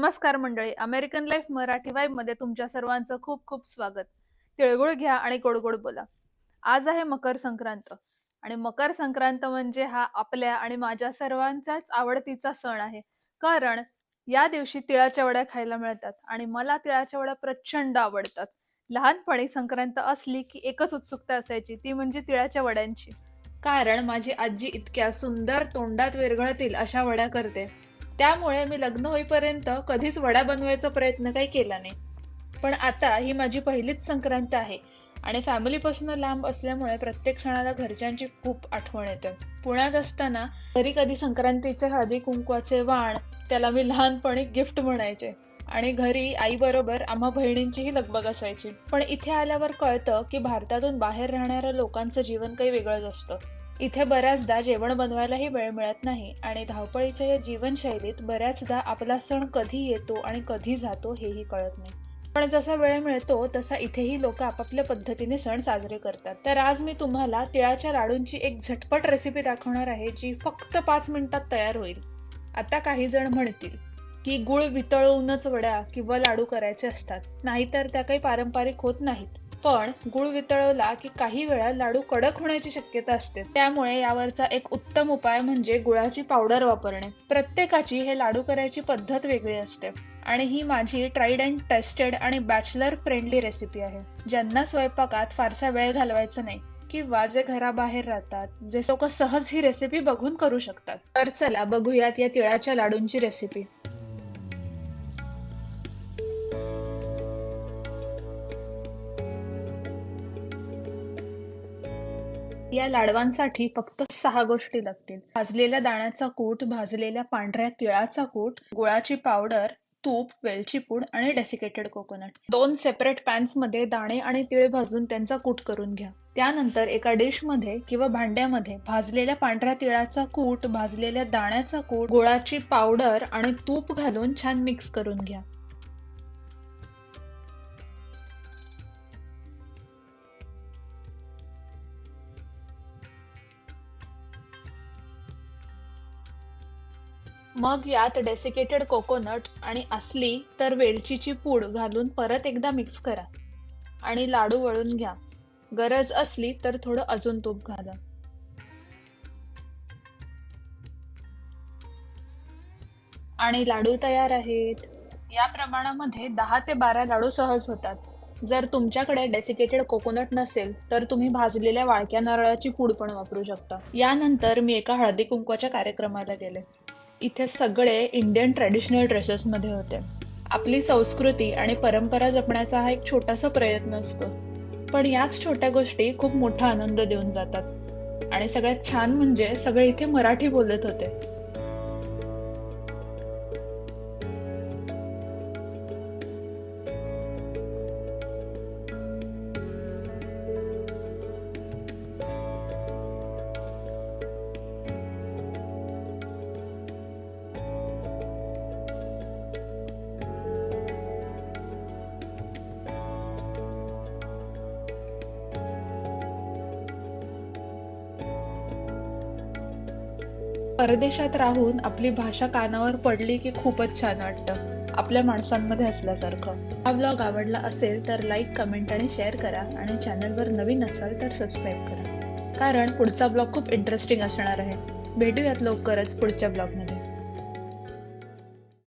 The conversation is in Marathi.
नमस्कार मंडळी अमेरिकन लाईफ मराठी वाईबमध्ये तुमच्या सर्वांचं खूप खूप स्वागत. तिळगुळ घ्या आणि गोडगोड बोला. आज आहे मकर संक्रांत आणि मकर संक्रांत म्हणजे हा आपल्या आणि माझ्या सर्वांचाच आवडतीचा सण आहे. कारण या दिवशी तिळाच्या वड्या खायला मिळतात आणि मला तिळाच्या वड्या प्रचंड आवडतात. लहानपणी संक्रांत असली की एकच उत्सुकता असायची ती म्हणजे तिळाच्या वड्यांची. कारण माझी आजी इतक्या सुंदर तोंडात विरघळतील अशा वड्या करते. त्यामुळे मी लग्न होईपर्यंत कधीच वडा बनवायचा प्रयत्न काही केला नाही. पण आता ही माझी पहिलीच संक्रांत आहे आणि फॅमिलीपासून लांब असल्यामुळे प्रत्येक क्षणाला घरच्यांची खूप आठवण येते. पुण्यात असताना घरी कधी संक्रांतीचे हळदी कुंकवाचे वाण त्याला मी लहानपणी गिफ्ट म्हणायचे. आणि घरी आईबरोबर आम्हा बहिणींचीही लगबग असायची. पण इथे आल्यावर कळतं की भारतातून बाहेर राहणाऱ्या लोकांचं जीवन काही वेगळंच असतं. इथे बऱ्याचदा जेवण बनवायलाही वेळ मिळत नाही आणि धावपळीच्या या जीवनशैलीत बऱ्याचदा आपला सण कधी येतो आणि कधी जातो हेही कळत नाही. पण जसा वेळ मिळतो तसा इथेही लोक आपापल्या पद्धतीने सण साजरे करतात. तर आज मी तुम्हाला तिळाच्या लाडूंची एक झटपट रेसिपी दाखवणार आहे जी फक्त पाच मिनिटात तयार होईल. आता काही जण म्हणतील की गुळ वितळवूनच वड्या किंवा लाडू करायचे असतात. नाहीतर त्या काही पारंपरिक होत नाहीत. पण गुळ वितळवला की काही वेळा लाडू कडक होण्याची शक्यता असते. त्यामुळे यावरचा एक उत्तम उपाय म्हणजे गुळाची पावडर वापरणे. प्रत्येकाची हे लाडू करायची पद्धत वेगळी असते. आणि ही माझी ट्राईड अँड टेस्टेड आणि बॅचलर फ्रेंडली रेसिपी आहे. ज्यांना स्वयंपाकात फारसा वेळ घालवायचा नाही किंवा जे घराबाहेर राहतात जे लोक सहज ही रेसिपी बघून करू शकतात. तर चला बघूयात या तिळाच्या लाडूंची रेसिपी या लाडवांसाठी फक्त सहा गोष्टी लागतील. भाजलेल्या दाण्याचा कूट भाजलेल्या पांढऱ्या तिळाचा कूट गुळाची पावडर तूप वेलची पूड आणि डेसिकेटेड कोकोनट दोन सेपरेट पॅन्समध्ये दाणे आणि तिळ भाजून त्यांचा कूट करून घ्या. त्यानंतर एका डिशमध्ये किंवा भांड्यामध्ये भाजलेल्या पांढऱ्या तिळाचा कूट भाजलेल्या दाण्याचा कूट गुळाची पावडर आणि तूप घालून छान मिक्स करून घ्या. मग यात डेसिकेटेड कोकोनट आणि असली तर वेलचीची पूड घालून परत एकदा मिक्स करा. आणि लाडू वळून घ्या. गरज असली तर थोडं अजून तूप घाला. आणि लाडू तयार आहेत. या प्रमाणामध्ये दहा ते बारा लाडू सहज होतात. जर तुमच्याकडे डेसिकेटेड कोकोनट नसेल तर तुम्ही भाजलेल्या वाळक्या नारळाची पूड पण वापरू शकता. यानंतर मी एका हळदी कुंकवाच्या कार्यक्रमाला गेले. इथे सगळे इंडियन ट्रॅडिशनल ड्रेसेसमध्ये होते. आपली संस्कृती आणि परंपरा जपण्याचा हा एक छोटासा प्रयत्न असतो. पण याच छोट्या गोष्टी खूप मोठा आनंद देऊन जातात. आणि सगळ्यात छान म्हणजे सगळे इथे मराठी बोलत होते. परदेशात राहून आपली भाषा कानावर पडली की खूपच छान वाटतं. आपल्या माणसांमध्ये असल्यासारखं. हा ब्लॉग आवडला असेल तर लाईक कमेंट आणि शेअर करा आणि चॅनलवर नवीन असाल तर सबस्क्राईब करा. कारण पुढचा ब्लॉग खूप इंटरेस्टिंग असणार आहे. भेटूयात लवकरच पुढच्या ब्लॉगमध्ये